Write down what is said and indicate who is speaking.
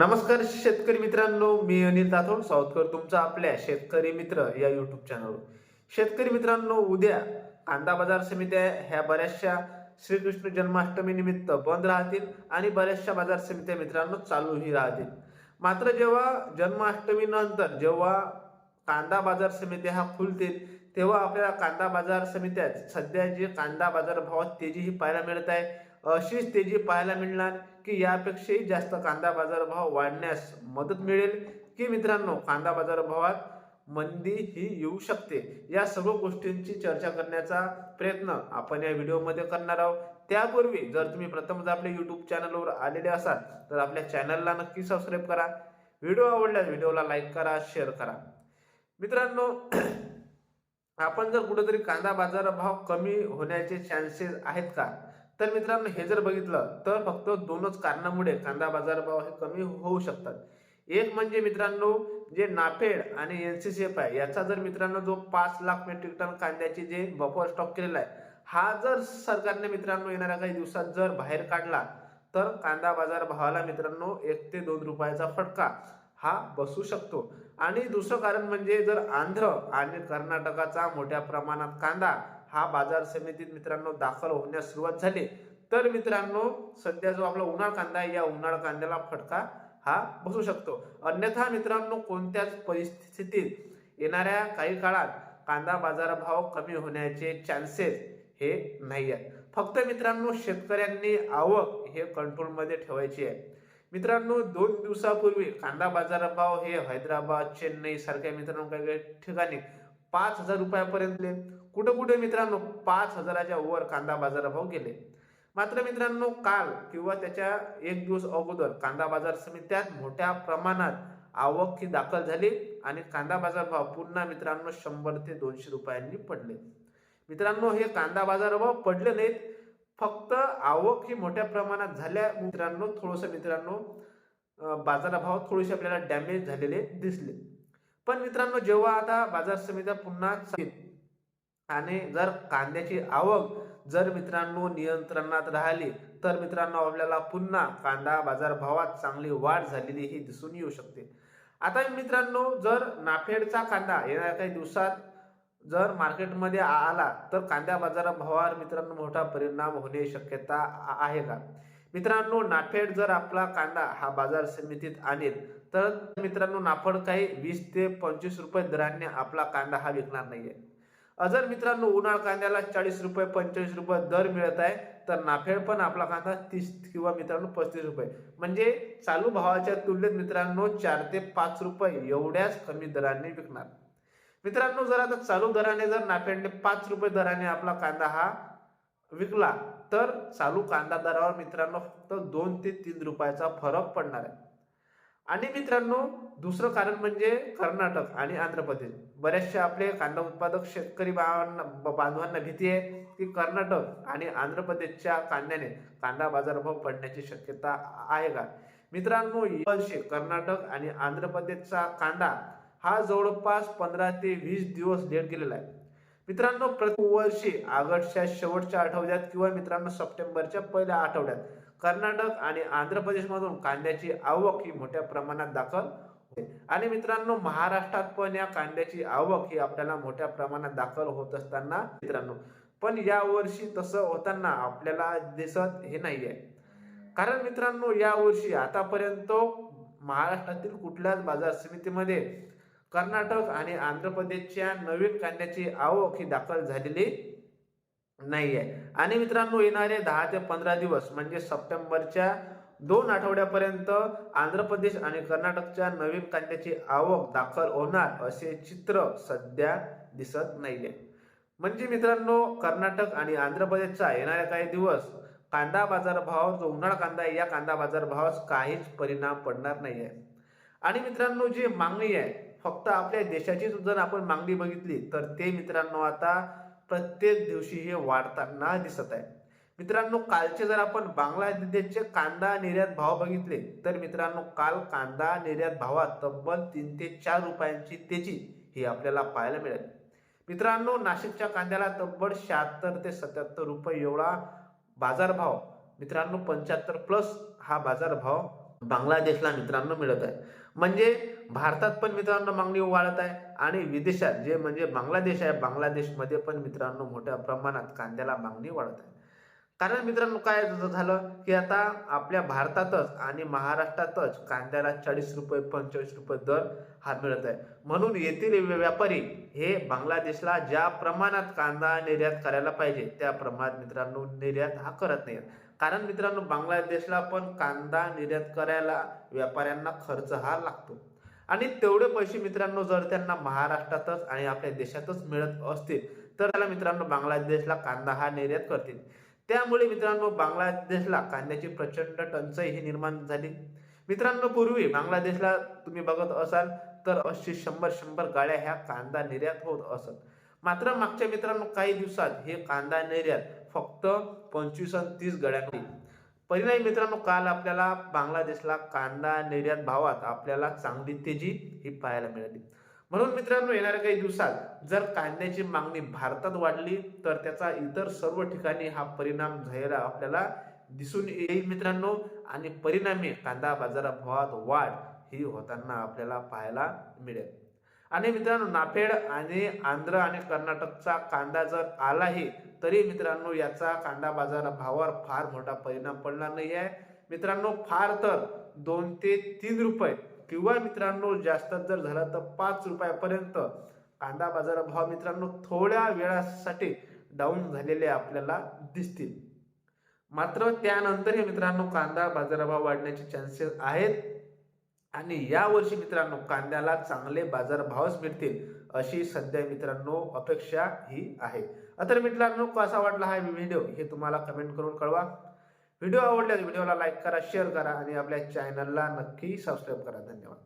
Speaker 1: नमस्कार शेतकरी मित्रांनो मी अनिल राठोड सावतकर तुमचा आपल्या शेतकरी मित्र या युट्यूब चॅनलवर शेतकरी मित्रांनो उद्या कांदा बाजार समित्या ह्या बऱ्याचशा श्रीकृष्ण जन्माष्टमी निमित्त बंद राहतील आणि बऱ्याचशा बाजार समित्या मित्रांनो चालूही राहतील. मात्र जेव्हा जन्माष्टमी नंतर जेव्हा कांदा बाजार समित्या ह्या खुलतील तेव्हा आपल्याला कांदा बाजार समित्यात सध्या जे कांदा बाजार भावात तेजी ही पाहायला मिळत आहे. अशीच तेजी पाहायला मिळणार की यापेक्षाही जास्त कांदा बाजारभाव वाढण्यास मदत मिळेल. की मित्रांनो कांदा बाजारभावात मंदी ही येऊ शकते? या सर्व गोष्टींची चर्चा करण्याचा प्रयत्न आपण या व्हिडिओमध्ये करणार आहोत. त्यापूर्वी जर तुम्ही प्रथमच आपल्या यूट्यूब चॅनलवर आलेले असाल तर आपल्या चॅनलला नक्की सबस्क्राईब करा. व्हिडिओ आवडल्यास व्हिडिओला लाईक करा शेअर करा. मित्रांनो आपण जर कुठेतरी कांदा बाजार भाव कमी होण्याचे चान्सेस आहेत का? तर मित्रांनो हे जर बघितलं तर फक्त दोनच कारणामुळे कांदा बाजारभाव हे कमी होऊ शकतात. एक म्हणजे मित्रांनो जे नाफेड आणि एन सी सी एफ आहे याचा जर मित्रांनो जो पाच लाख मेट्रिक टन कांद्याची जे बफर स्टॉक केलेला आहे हा जर सरकारने मित्रांनो येणाऱ्या काही दिवसात जर बाहेर काढला तर कांदा बाजार भावाला मित्रांनो एक ते दोन रुपयाचा फटका हा बसू शकतो. आणि दुसरं कारण म्हणजे जर आंध्र आणि कर्नाटकाचा मोठ्या प्रमाणात कांदा हा बाजार समितीत मित्रांनो दाखल होण्यास सुरुवात झाली. तर मित्रांनो सध्या जो आपला उन्हाळ कांदा आहे या उन्हाळ कांद्याला फटका हा बसू शकतो. अन्यथा मित्रांनो कोणत्याच परिस्थितीत येणाऱ्या काही काळात कांदा बाजार भाव कमी होण्याचे चान्सेस हे नाही आहेत फक्त मित्रांनो शेतकऱ्यांनी आवक हे कंट्रोलमध्ये ठेवायची आहे. मित्रांनो दोन दिवसापूर्वी कांदा बाजार भाव हे हैदराबाद चेन्नई सारख्या मित्रांनो काही काही ठिकाणी पाच हजार रुपयापर्यंत कुठं कुठे मित्रांनो पाच हजाराच्या वर कांदा बाजार भाव गेले. मात्र मित्रांनो काल किंवा त्याच्या एक दिवस अगोदर कांदा बाजार समित्यात मोठ्या प्रमाणात आवक ही दाखल झाली आणि कांदा बाजार भाव पुन्हा मित्रांनो शंभर ते दोनशे रुपयांनी पडले. मित्रांनो हे कांदा बाजार भाव पडले नाहीत. फक्त आवक ही मोठ्या प्रमाणात झाल्या. मित्रांनो थोडस मित्रांनो बाजारभाव थोडेसे आपल्याला डॅमेज झालेले दिसले. पण मित्रांनो जेव्हा आता बाजार समित्या पुन्हा आणि जर कांद्याची आवक जर मित्रांनो नियंत्रणात राहिली तर मित्रांनो आपल्याला पुन्हा कांदा बाजार भावात चांगली वाढ झालेली ही दिसून येऊ शकते. आता मित्रांनो जर नाफेडचा कांदा येणाऱ्या काही दिवसात जर मार्केटमध्ये आला तर कांद्या बाजार भावावर मित्रांनो मोठा परिणाम होण्याची शक्यता आहे का? मित्रांनो नाफेड जर आपला कांदा हा बाजार समितीत आणेल तर मित्रांनो नाफेड काही वीस ते पंचवीस रुपये दराने आपला कांदा हा विकणार नाहीये. अजर मित्रांनो उन्हाळ कांद्याला चाळीस रुपये पंचेचाळीस रुपये दर मिळत आहे तर नाफेड पण आपला कांदा तीस किंवा मित्रांनो पस्तीस रुपये. म्हणजे चालू भावाच्या तुलनेत मित्रांनो चार ते पाच रुपये एवढ्याच कमी दराने विकणार. मित्रांनो जर आता चालू दराने जर नाफेडने पाच रुपये दराने आपला कांदा हा विकला तर चालू कांदा दरावर मित्रांनो फक्त दोन ते तीन रुपयाचा फरक पडणार आहे. आणि मित्रांनो दुसरं कारण म्हणजे कर्नाटक आणि आंध्र प्रदेश. बरेचसे आपले कांदा उत्पादक शेतकरी बांधवांना बांधवांना भीती आहे की कर्नाटक आणि आंध्र प्रदेशच्या कांद्याने कांदा बाजारभाव पडण्याची शक्यता आहे का? मित्रांनो यावर्षी कर्नाटक आणि आंध्र प्रदेशचा कांदा हा जवळपास पंधरा ते वीस दिवस लेट गेलेला आहे. मित्रांनो प्रतिवर्षी ऑगस्टच्या शेवटच्या आठवड्यात किंवा मित्रांनो सप्टेंबरच्या पहिल्या आठवड्यात कर्नाटक आणि आंध्र प्रदेशमधून कांद्याची आवक ही मोठ्या प्रमाणात दाखल होते. आणि मित्रांनो महाराष्ट्रात पण या कांद्याची आवक ही आपल्याला मोठ्या प्रमाणात दाखल होत असताना मित्रांनो पण या वर्षी तसं होताना आपल्याला दिसत हे नाही आहे कारण मित्रांनो या वर्षी आतापर्यंत महाराष्ट्रातील कुठल्याच बाजार समितीमध्ये कर्नाटक आणि आंध्र प्रदेशच्या नवीन कांद्याची आवक ही दाखल झालेली नाही आहे आणि मित्रांनो येणारे दहा ते पंधरा दिवस म्हणजे सप्टेंबरच्या दोन आठवड्यापर्यंत आंध्र प्रदेश आणि कर्नाटकच्या नवीन कांद्याची आवक दाखल होणार असे चित्र सध्या दिसत नाहीये. म्हणजे मित्रांनो कर्नाटक आणि आंध्र प्रदेशचा येणाऱ्या काही दिवस कांदा बाजारभाव जो उन्हाळा कांदा आहे या कांदा बाजारभावास काहीच परिणाम पडणार नाही आहे आणि मित्रांनो जी मागणी आहे फक्त आपल्या देशाचीच जर आपण मागणी बघितली तर ते मित्रांनो आता प्रत्येक दिवशी हे वाढताना दिसत आहे. मित्रांनो कालचे जर आपण बांगलादेशचे कांदा निर्यात भाव बघितले तर मित्रांनो काल कांदा निर्यात भावात तब्बल तीन ते चार रुपयांची तेजी ही आपल्याला पाहायला मिळेल. मित्रांनो नाशिकच्या कांद्याला तब्बल शहात्तर ते सत्याहत्तर रुपये एवढा बाजारभाव मित्रांनो पंच्याहत्तर प्लस हा बाजारभाव बांगलादेशला मित्रांनो मिळत आहे. म्हणजे भारतात पण मित्रांनो मागणी वाढत आहे आणि विदेशात जे म्हणजे बांगलादेश आहे बांगलादेशमध्ये पण मित्रांनो मोठ्या प्रमाणात कांद्याला मागणी वाढत आहे. कारण मित्रांनो काय झालं की आता आपल्या भारतातच आणि महाराष्ट्रातच कांद्याला चाळीस रुपये पंचेचाळीस रुपये दर हा मिळत आहे. म्हणून येथील व्यापारी हे बांगलादेशला ज्या प्रमाणात कांदा निर्यात करायला पाहिजे त्या प्रमाणात मित्रांनो निर्यात हा करत नाही कारण मित्रांनो बांगलादेशला पण कांदा निर्यात करायला व्यापाऱ्यांना खर्च हा लागतो. आणि तेवढे पैसे मित्रांनो जर त्यांना महाराष्ट्रातच आणि आपल्या देशातच मिळत असतील तर त्याला मित्रांनो बांगलादेशला कांदा हा निर्यात करतील. त्यामुळे मित्रांनो बांगलादेशला कांद्याची प्रचंड टंचाई ही निर्माण झाली. मित्रांनो पूर्वी बांगलादेशला तुम्ही बघत असाल तर अशी शंभर शंभर गाड्या ह्या कांदा निर्यात होत असत. मात्र मागच्या मित्रांनो काही दिवसात हे कांदा निर्यात फक्त पंचवीस आणि तीस गाड्यांनी परिणामी मित्रांनो काल आपल्याला बांगलादेशला कांदा निर्यात भावात आपल्याला चांगली तेजी ही पाहायला मिळाली. म्हणून मित्रांनो येणाऱ्या काही दिवसात जर कांद्याची मागणी भारतात वाढली तर त्याचा इतर सर्व ठिकाणी हा परिणाम झालेला आपल्याला दिसून येईल मित्रांनो. आणि परिणामी कांदा बाजारा भावात वाढ ही होताना आपल्याला पाहायला मिळेल. आणि मित्रांनो नाफेड आणि आंध्र आणि कर्नाटकचा कांदा जर आलाही तरी मित्रांनो याचा कांदा बाजार भावावर फार मोठा परिणाम पडणार नाही आहे. मित्रांनो फार तर दोन ते तीन रुपये किंवा मित्रांनो जास्त जर झालं तर पाच रुपयापर्यंत कांदा बाजार भाव मित्रांनो थोड्या वेळासाठी डाऊन झालेले आपल्याला दिसतील. मात्र त्यानंतरही मित्रांनो कांदा बाजारभाव वाढण्याचे चान्सेस आहेत. आणि या वर्षी मित्रांनो कांद्याला चांगले बाजारभावच मिळतील अशी सध्या मित्रांनो अपेक्षा ही आहे. तर मित्रांनो कसा वाटला हा व्हिडिओ हे तुम्हाला कमेंट करून कळवा. व्हिडिओ आवडल्यास व्हिडिओला लाईक करा शेअर करा आणि आपल्या चॅनलला नक्की सबस्क्राईब करा. धन्यवाद.